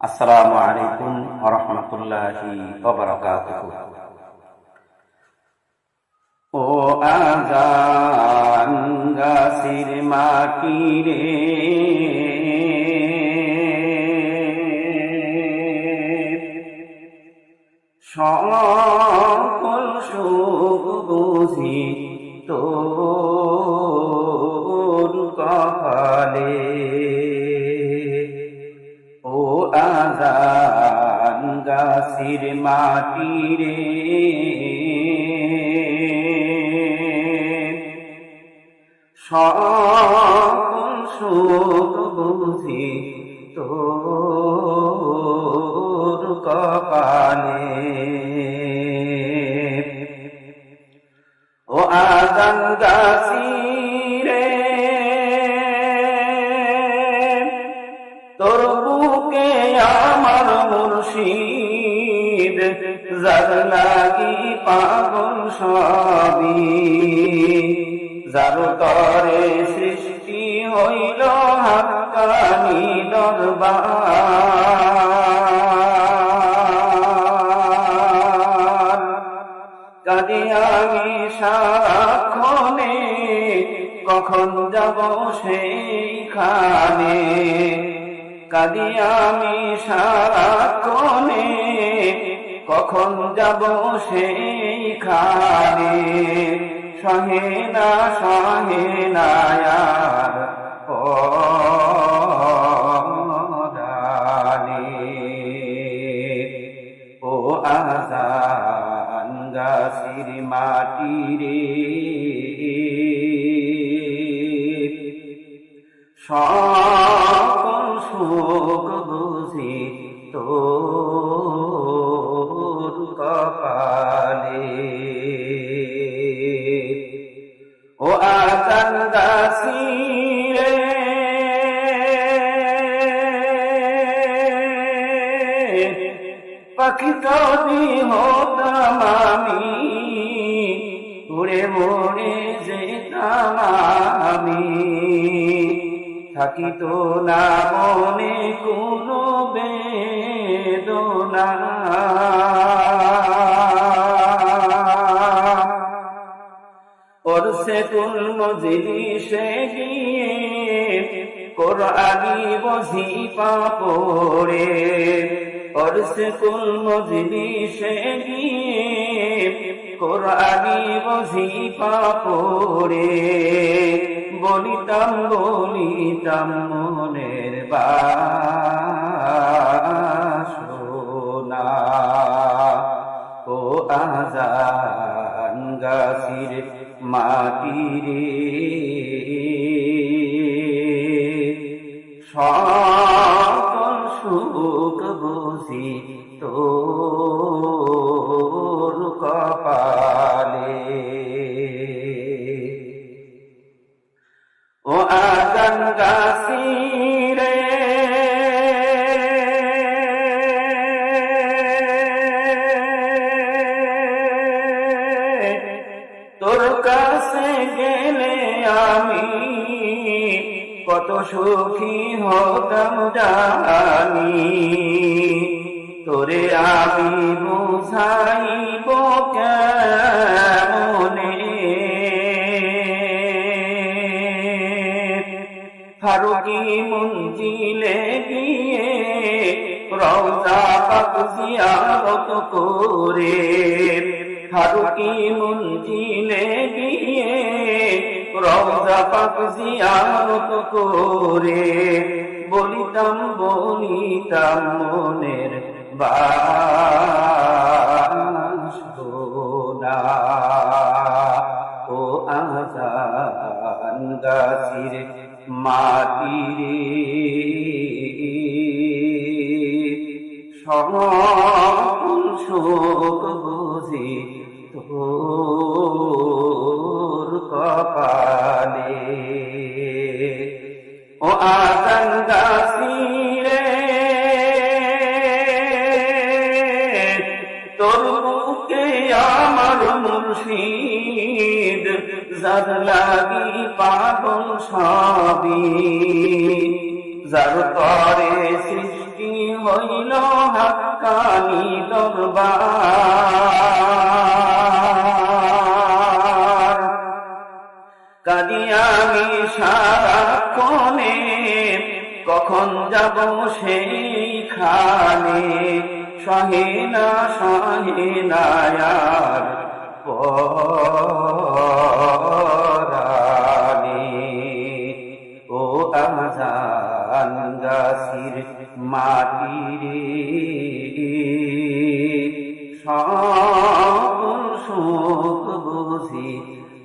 আসসালামু আলাইকুম রহমতুল্লাহি ও আজান গাছির মাটি রে। সকল সুখ বুঝি তোর গাছির মাটি রে সুখ বুঝি তোর কপালে। ও আজান গাছিরে তোর বুকে আমার মুর্শিদ পাগল সবই। যার তরে সৃষ্টি হইল হাক্কানি দরবার। আমি সারাক্ষণে কখন যাব সেইখানে কাজে আমি সারাক্ষণে কখন যাব সেইখানে সহে না সহে না ও আজান গাছির মাটি রে। সকল সুখ গাছিরে পাখি আমি উড়ে মরে যেতাম আমি। থাকিত না মনে কোনো বেদনা। মজলিসে গিয়ে কোরআনি বজিফা পড়ে। পরশে কুল মজলিসে গিয়ে কোরআনি বজিফা পড়ে। বলিতাম বলিতাম মনের বাসনা আজান গাছির মাটি রে সকল সুখ বুঝি তোর কত সুখী হতাম জানি। তোরে আমি বুঝাইব কেমনে? ফারুকি মঞ্জিলে গিয়ে রওজা পাক জিয়ারত করে ফারুকি মঞ্জিলে গিয়ে রওজা পাক জিয়ারত করে বলিতাম বলিতাম মনের বাসনা ও আজান গাছির মাটি রে সকল শোক বুঝি তোর কপালে। ও আজান গাছিরে তোর বুকে আমার মুর্শিদ যার লাগি পাগল সবই। যার সৃষ্টি হইল হাক্কানি দরবার। কাদিয়ামি সারা কোনে কখন যাব সেইখানে? সহেনা সহেনায়ার পরানে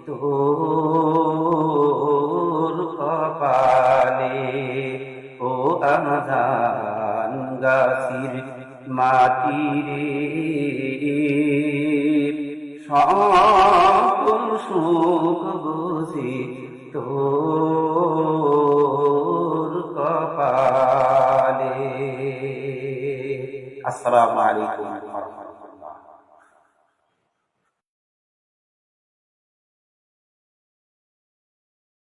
তোর কপালে ও আমাজান গাছির মাটিরে। সকল সুখ বুঝি তোর কপালে। আসসালামু আলাইকুম।